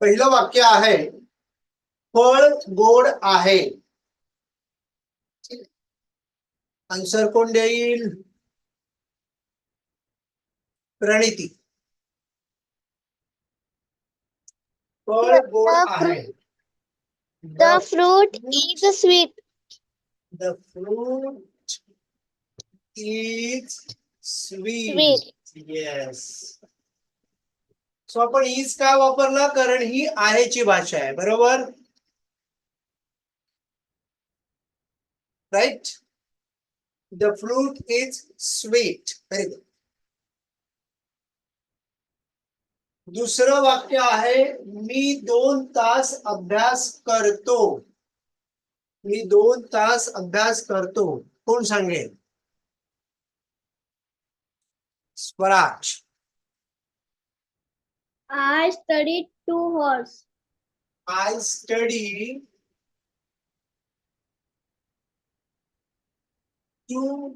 पहिलं वाक्य आहे फळ गोड आहे. आन्सर कोण देईल? प्रणिती. फळ गोड आहे. The fruit is sweet the fruit is sweet yes so आपण इज का वापरला? कारण ही आहेची भाषा आहे बरोबर? Right the fruit is sweet very good दुसरं वाक्य आहे मी दोन तास अभ्यास करतो. मी दोन तास अभ्यास करतो. कोण सांगेल? Swaraj. I studied two hours. I study two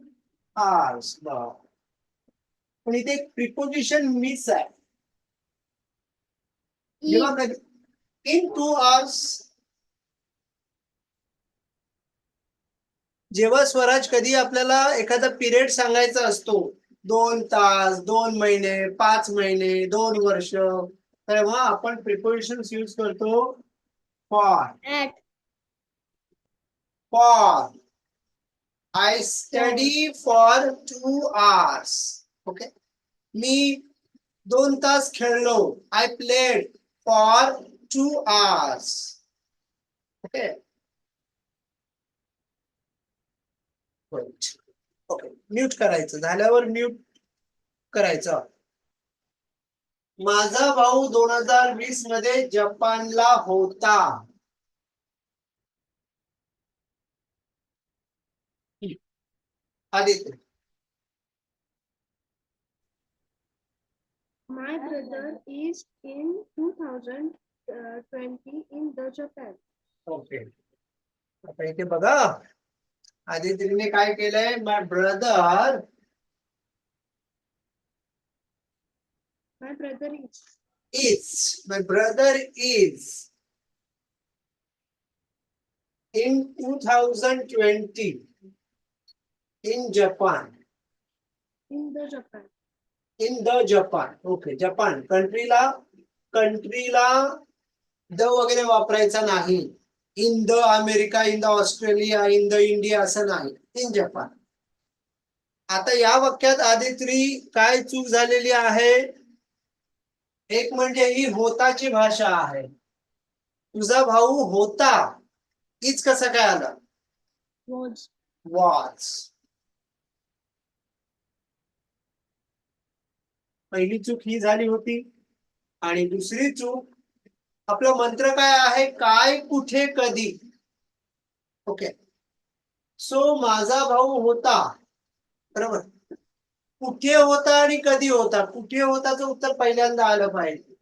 hours. बर. पण इथे प्रिपोजिशन मिस आहे जेव्हा कधी इन टू आवर्स जेव्हा स्वराज कधी आपल्याला एखादा पिरियड सांगायचा असतो दोन तास दोन महिने पाच महिने दोन वर्ष. तेव्हा आपण प्रिपोजिशन यूज करतो for for. I study for two hours. Okay. मी दोन तास खेळलो. I played for two hours. Okay mute करायचं. झाल्यावर म्यूट करायचं. माझा भाऊ दोन हजार वीसमध्ये जपानला होता. Aditya. My brother is in 2020 in the Japan. Okay आता इथे बघा. आदित्यने काय केलंय? My brother My brother is. Is my brother is in two thousand twenty in Japan in the Japan. In the Japan okay Japan कंट्रीला कंट्रीला the वगैरे वापरायचा नाही. In the America in the Australia in the India असं नाही in Japan. आता या वाक्यात आदित्री काय चूक झालेली आहे? एक म्हणजे ही होताची भाषा आहे. तुझा भाऊ होता हीच कसं काय आलं? वॉच पहिली चूक ही झाली होती आणि दुसरी चूक आपलं मंत्र काय आहे? काय कुठे कधी? ओके सो माझा भाऊ होता. बरोबर? कुठे होता आणि कधी होता? कुठे होताच उत्तर पहिल्यांदा आलं पाहिजे.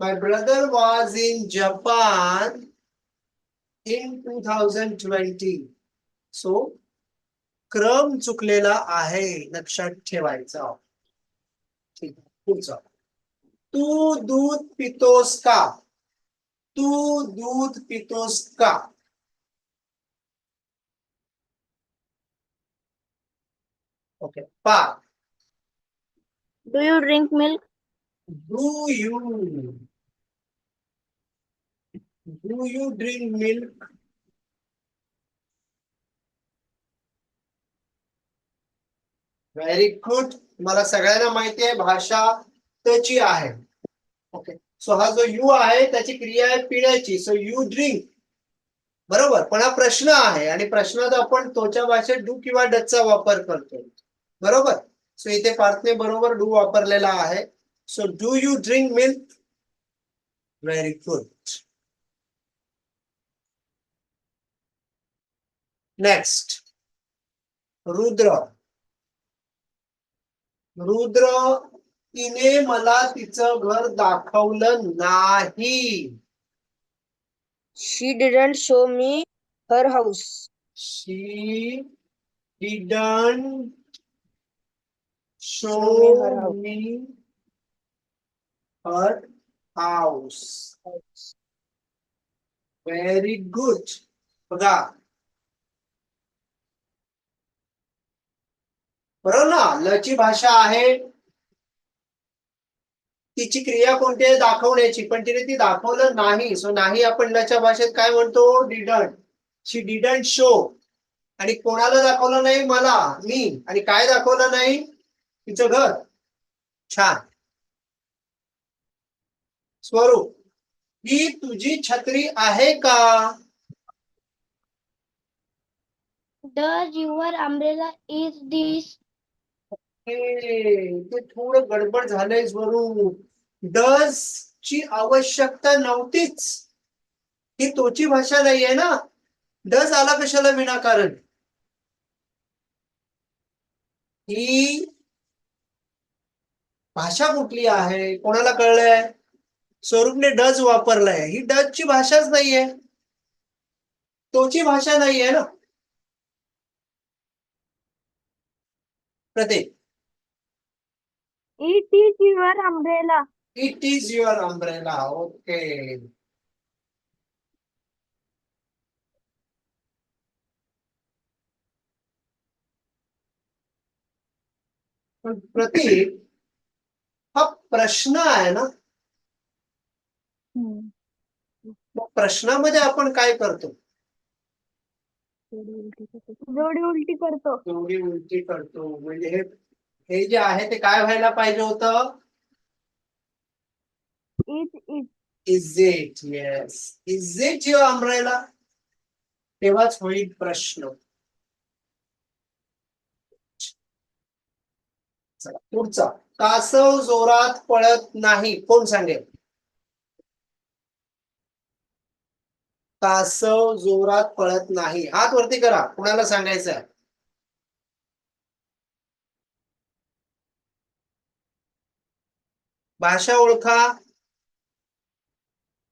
My brother was in Japan in two thousand twenty so क्रम चुकलेला आहे. लक्षात ठेवायचा. ठीक. आहे, पुढचा तू दूध पितोस का? तू दूध पितोस का? ओके पा Do you drink milk? Do you do you drink milk very good मला सगळ्यांना माहिती आहे भाषा तची आहे. ओके सो हा जो यू आहे त्याची क्रिया आहे पिण्याची. सो यू ड्रिंक बरोबर? पण हा प्रश्न आहे आणि प्रश्नात आपण तोच्या भाषेत डू किंवा डचचा वापर करतो. बरोबर? सो इथे पार्थने बरोबर डू वापरलेला आहे. So do you drink milk very good next Rudra. Rudra तिने मला तिच घर दाखवलं नाही. She didn't show me her house she didn't show me her house very good बघा बरोबर ना? लची भाषा आहे. तिची क्रिया कोणती आहे? दाखवण्याची. पण तिने ती दाखवलं नाही. सो नाही आपण लच्या भाषेत काय म्हणतो? डिडंट शी डिडंट शो आणि कोणाला दाखवलं नाही? मला. मी. आणि काय दाखवलं नाही? तिचं घर. छान. स्वरूप. ही तुझी छत्री आहे का? Does your umbrella is this हे, ते थोडं गडबड झालंय स्वरूप. डज ची आवश्यकता नव्हतीच. ही तोची भाषा नाहीये ना. डज आला कशाला विनाकारण? ही भाषा कुठली आहे? कोणाला कळलंय? स्वरूपने डज वापरलाय. ही डजची भाषाच नाहीये. तोची भाषा नाहीये ना. प्रत्येक It is your umbrella. It is your umbrella. Okay. प्रतीक हा प्रश्न आहे ना मग प्रश्नामध्ये आपण काय करतो जोडी उलटी करतो तेवढी उलटी करतो म्हणजे हे हे जे आहे ते काय व्हायला पाहिजे होतं? Is is is it yes is it your umbrella तेव्हाच होईल प्रश्न. चला पुढचा. कासव जोरात पळत नाही. कोण सांगेल? कासव जोरात पळत नाही. हात वरती करा. कुणाला सांगायचं भाषा ओळखा.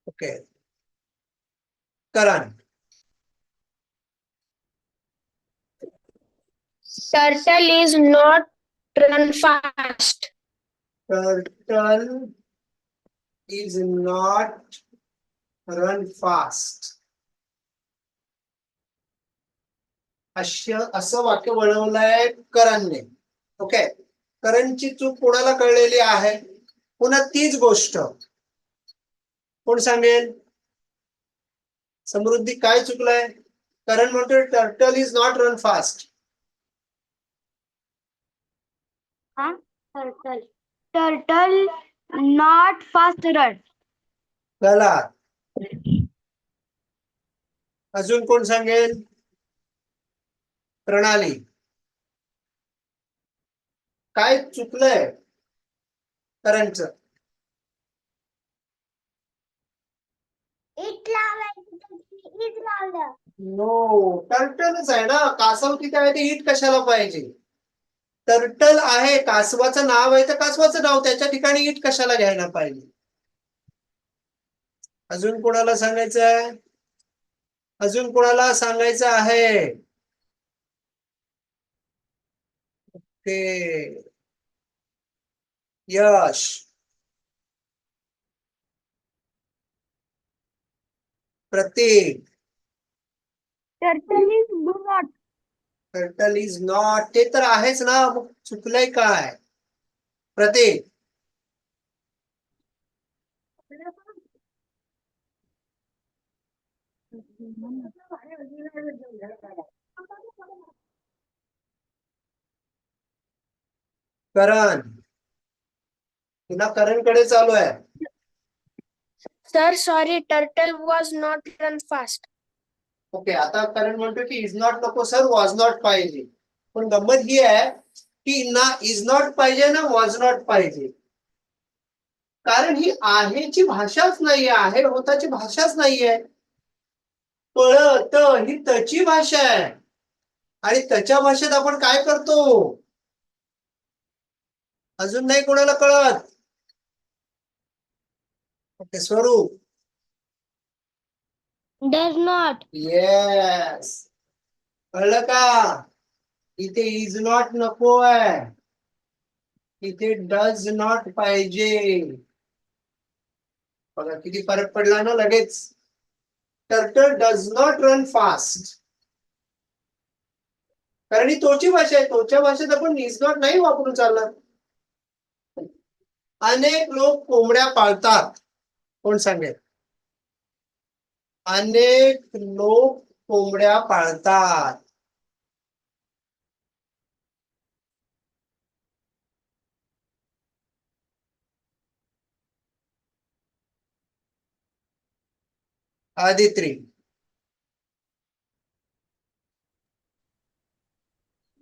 Okay Karan. Is not run fast. turtle is not run fast. अश्य असं वाक्य बनवलंय करणने. ओके करणची चूक कोणाला कळलेली आहे? पुन्हा तीच गोष्ट. कोण सांगेल? समृद्धी काय चुकलंय? करण म्हणतोय turtle is not run fast Turtle. Turtle not fast run. चला अजून कोण सांगेल? प्रणाली. काय चुकलंय? करंटच. लावायचं लावलं. नो टर्टलच आहे ना कासव तिथे आहे ते हिट कशाला पाहिजे? टर्टल आहे कासवाचं नाव आहे तर कासवाचं नाव त्याच्या ठिकाणी हिट कशाला घ्यायला पाहिजे? अजून कोणाला सांगायचं आहे? अजून कोणाला सांगायचं आहे? Okay Yash Prateek Turtle is do turtle is not ते तर आहेच ना मग चुकलंय काय प्रतीक करण पुन्हा करणकडे चालू आहे. Sir, sorry, turtle was not run fast. Okay आता करण म्हणतो की इज नॉट नको सर वॉज नॉट पाहिजे. पण गंमत ही आहे की ना इज नॉट पाहिजे ना वॉज नॉट पाहिजे. कारण ही आहेची भाषाच नाहीये आहे होताची भाषाच नाहीये. पळत ही त्याची भाषा आहे. आणि त्याच्या भाषेत आपण काय करतो? अजून नाही कोणाला कळत. ओके स्वरूप Does not. येस कळलं का इथे इज नॉट नको आहे इथे डज नॉट पाहिजे बघा किती फरक पडला ना लगेच turtle does not run fast कारण ही तोची भाषा आहे तोच्या भाषेत आपण इज नॉट नाही वापरून चालणार अनेक लोक कोंबड्या पाळतात कोण सांगेल? अनेक लोक कोंबड्या पाळतात. Aditri.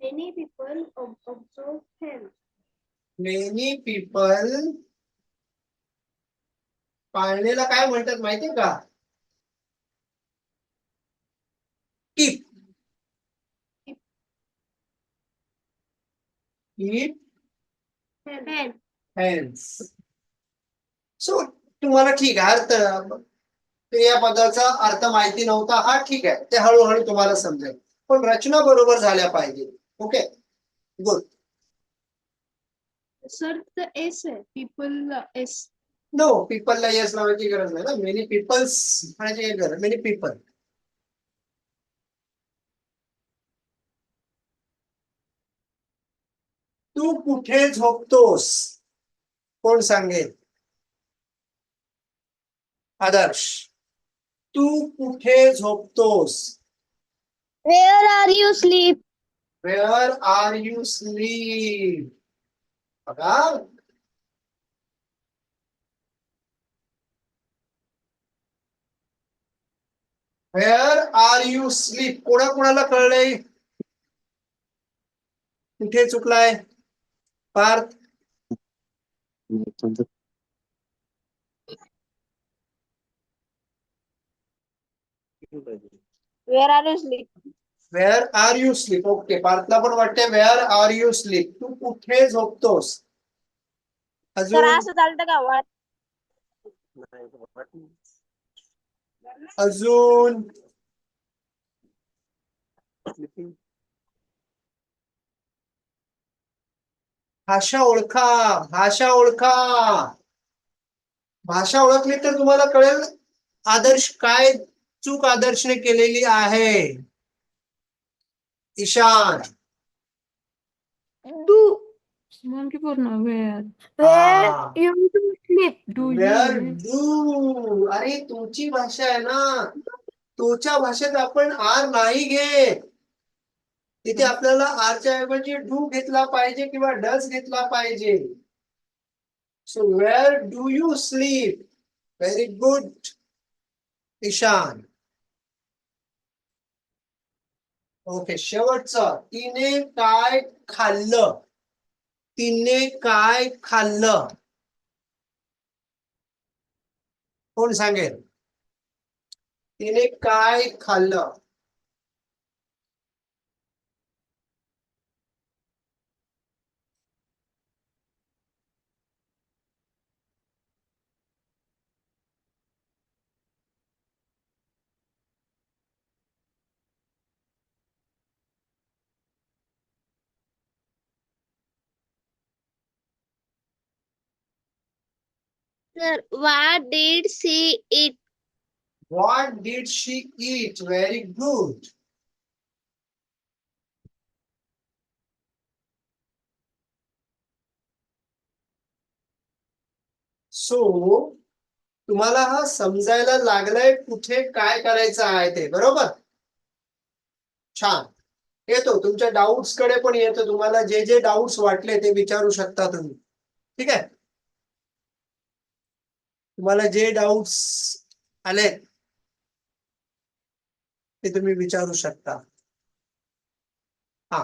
Many people observe him. Many people पाळणेला काय म्हणतात माहितीये का. हॅन्स सो तुम्हाला ठीक आहे. अर्थ या पदाचा अर्थ माहिती नव्हता. हा ठीक आहे. ते हळूहळू तुम्हाला समजेल. पण रचना बरोबर झाल्या पाहिजे. Okay good Sir, the S. No पीपलला S लावायची गरज नाही ना. मेनी पीपल्स म्हणायची गरज? मेनी पीपल तू कुठे झोपतोस? कोण सांगेल? आदर्श. तू कुठे झोपतोस? Where are you sleep? Where are you sleep बघा. वेअर आर यू स्लीप कोणा कोणाला कळलंय? कुठे चुकलाय? Parth? Where are you sleep? Where are you sleep okay पार्थला पण वाटते वेअर आर यू स्लीप तू कुठे झोपतोस? अजून? असं चालतं का? वाट अजून. भाषा ओळखा भाषा ओळखा. भाषा ओळखली तर तुम्हाला कळेल आदर्श काय चूक आदर्शने केलेली आहे. ईशान. Ki पूर्ण वेळ Where? Ah. you to sleep? Do where do अरे तुमची भाषा आहे ना. तुझच्या भाषेत आपण आर नाही घेत. तिथे आपल्याला आरच्या ऐवजी डू घेतला पाहिजे किंवा डस घेतला पाहिजे. So where do you sleep very good Ishaan. Okay शेवटचं. तिने काय खाल्लं. तिने काय खाल्लं? कोण सांगेल? तिने काय खाल्लं? Sir, what did she eat? What did she eat? Very good. So तुम्हाला हा समजायला लागलाय कुठे काय करायचं आहे ते बरोबर छान येतो तुमच्या डाऊट्सकडे पण येतो तुम्हाला जे जे डाऊट्स वाटले ते विचारू शकता तुम्ही ठीक आहे तुम्हाला जे डाऊट्स आले ते तुम्ही विचारू शकता. हा.